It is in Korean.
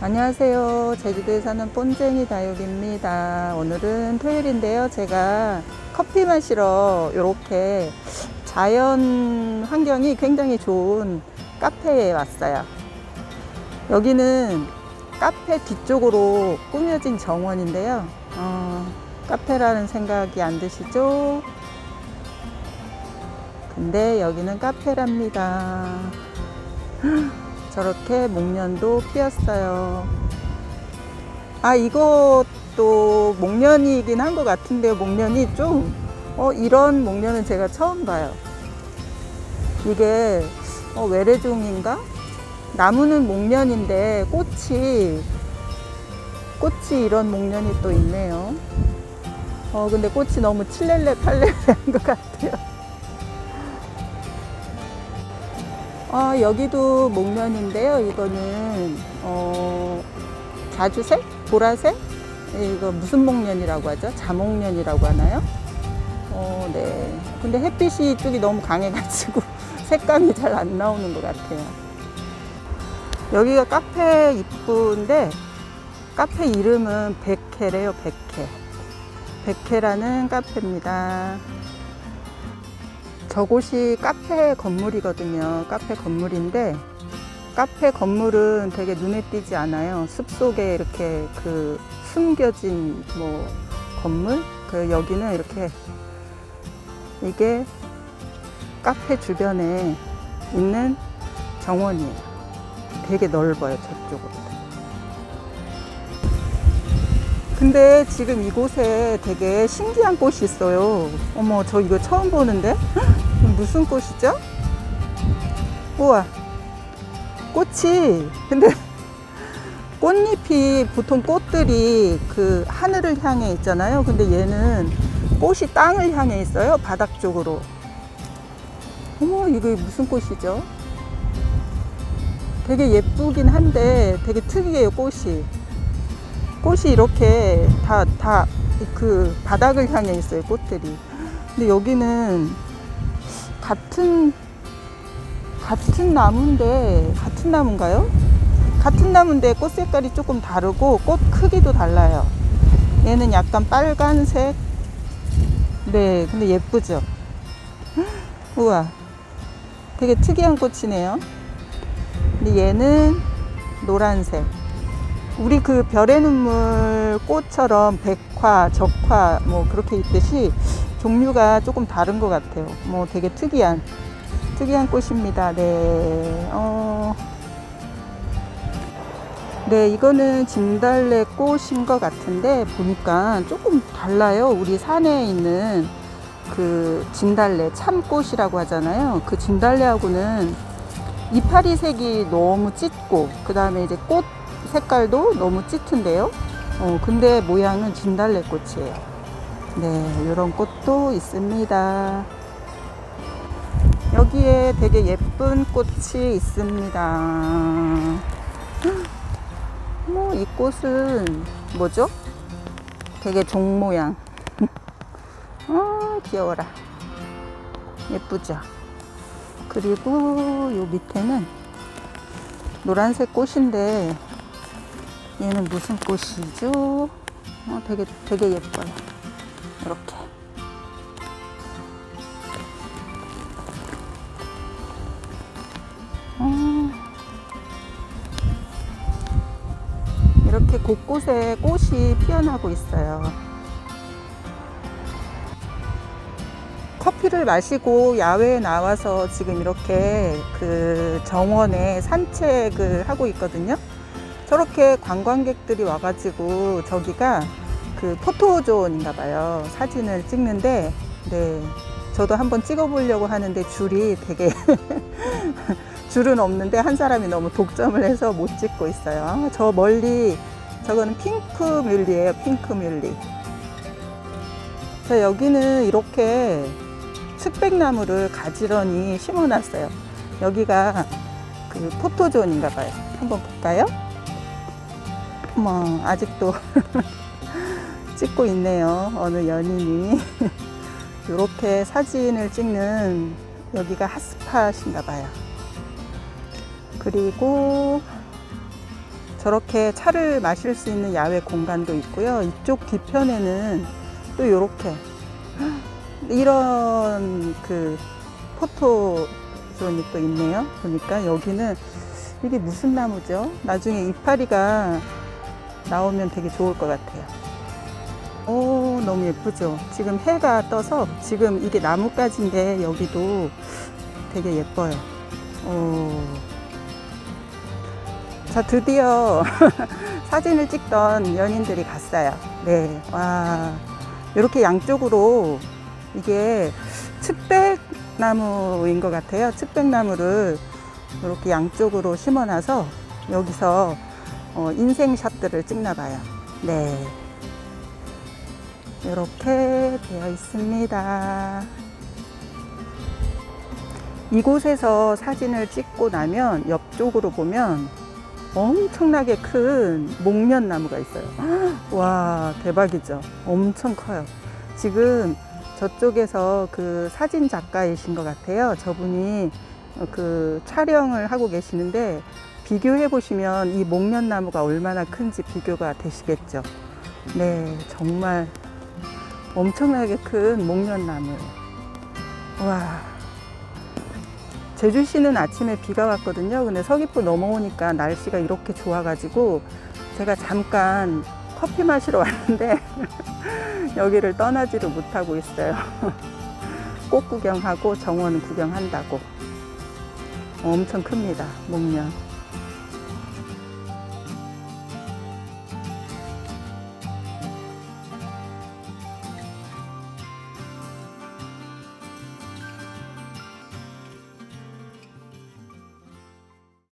안녕하세요. 제주도에 사는 본쟁이 다육입니다. 오늘은 토요일인데요. 제가 커피 마시러 이렇게 자연 환경이 굉장히 좋은 카페에 왔어요. 여기는 카페 뒤쪽으로 꾸며진 정원인데요. 어, 카페라는 생각이 안 드시죠? 근데 여기는 카페랍니다. 저렇게 목련도 피었어요. 아, 이것도 목련이긴 한 것 같은데요. 목련이 좀, 어, 이런 목련은 제가 처음 봐요. 이게, 어, 외래종인가? 나무는 목련인데, 꽃이, 꽃이 이런 목련이 또 있네요. 어, 근데 꽃이 너무 칠렐레 팔렐레 한 것 같아요. 아, 여기도 목련인데요. 이거는 어, 자주색, 보라색. 예, 이거 무슨 목련이라고 하죠? 자목련이라고 하나요? 어, 네. 근데 햇빛이 이쪽이 너무 강해가지고 색감이 잘 안 나오는 것 같아요. 여기가 카페 이쁜데 카페 이름은 백해래요. 백해. 백해라는 카페입니다. 저곳이 카페 건물이거든요. 카페 건물인데 카페 건물은 되게 눈에 띄지 않아요. 숲 속에 이렇게 그 숨겨진 뭐 건물? 그 여기는 이렇게 이게 카페 주변에 있는 정원이에요. 되게 넓어요. 저쪽으로. 근데 지금 이곳에 되게 신기한 꽃이 있어요. 어머, 저 이거 처음 보는데? 헉, 무슨 꽃이죠? 우와. 꽃이, 근데 꽃잎이 보통 꽃들이 그 하늘을 향해 있잖아요. 근데 얘는 꽃이 땅을 향해 있어요. 바닥 쪽으로. 어머, 이게 무슨 꽃이죠? 되게 예쁘긴 한데 되게 특이해요, 꽃이. 꽃이 이렇게 다, 다, 그 바닥을 향해 있어요, 꽃들이. 근데 여기는 같은, 같은 나무인데, 같은 나무인가요? 같은 나무인데 꽃 색깔이 조금 다르고 꽃 크기도 달라요. 얘는 약간 빨간색. 네, 근데 예쁘죠? 우와. 되게 특이한 꽃이네요. 근데 얘는 노란색. 우리 그 별의 눈물 꽃처럼 백화, 적화 뭐 그렇게 있듯이 종류가 조금 다른 것 같아요. 뭐 되게 특이한 특이한 꽃입니다. 네. 어. 네, 이거는 진달래 꽃인 것 같은데 보니까 조금 달라요. 우리 산에 있는 그 진달래 참꽃이라고 하잖아요. 그 진달래하고는 이파리 색이 너무 짙고 그 다음에 이제 꽃 색깔도 너무 짙은데요. 어, 근데 모양은 진달래 꽃이에요. 네, 이런 꽃도 있습니다. 여기에 되게 예쁜 꽃이 있습니다. 뭐, 이 꽃은 뭐죠? 되게 종 모양. 아, 귀여워라. 예쁘죠? 그리고 요 밑에는 노란색 꽃인데 얘는 무슨 꽃이죠? 어, 되게 되게 예뻐요. 이렇게. 어, 이렇게 곳곳에 꽃이 피어나고 있어요. 커피를 마시고 야외에 나와서 지금 이렇게 그 정원에 산책을 하고 있거든요. 저렇게 관광객들이 와가지고 저기가 그 포토존인가 봐요. 사진을 찍는데, 네. 저도 한번 찍어보려고 하는데 줄이 되게 줄은 없는데 한 사람이 너무 독점을 해서 못 찍고 있어요. 아, 저 멀리 저거는 핑크 뮬리예요. 핑크 뮬리. 자, 여기는 이렇게 측백나무를 가지런히 심어놨어요. 여기가 그 포토존인가 봐요. 한번 볼까요? 어머, 아직도 찍고 있네요. 어느 연인이. 이렇게 사진을 찍는 여기가 핫스팟인가 봐요. 그리고 저렇게 차를 마실 수 있는 야외 공간도 있고요. 이쪽 뒤편에는 또 이렇게 이런 그 포토 존이 또 있네요. 보니까 여기는 이게 무슨 나무죠? 나중에 이파리가 나오면 되게 좋을 것 같아요. 오, 너무 예쁘죠? 지금 해가 떠서 지금 이게 나뭇가지인데 여기도 되게 예뻐요. 오. 자, 드디어 사진을 찍던 연인들이 갔어요. 네. 와. 이렇게 양쪽으로 이게 측백나무인 것 같아요. 측백나무를 이렇게 양쪽으로 심어놔서 여기서 어, 인생샷들을 찍나 봐요. 네. 이렇게 되어 있습니다. 이곳에서 사진을 찍고 나면 옆쪽으로 보면 엄청나게 큰 목련 나무가 있어요. 와, 대박이죠. 엄청 커요. 지금 저쪽에서 그 사진 작가이신 것 같아요. 저분이 그 촬영을 하고 계시는데 비교해 보시면 이 목련나무가 얼마나 큰지 비교가 되시겠죠. 네, 정말 엄청나게 큰 목련나무예요. 와. 제주시는 아침에 비가 왔거든요. 근데 서귀포 넘어오니까 날씨가 이렇게 좋아가지고 제가 잠깐 커피 마시러 왔는데 여기를 떠나지를 못하고 있어요. 꽃 구경하고 정원 구경한다고. 엄청 큽니다. 목련.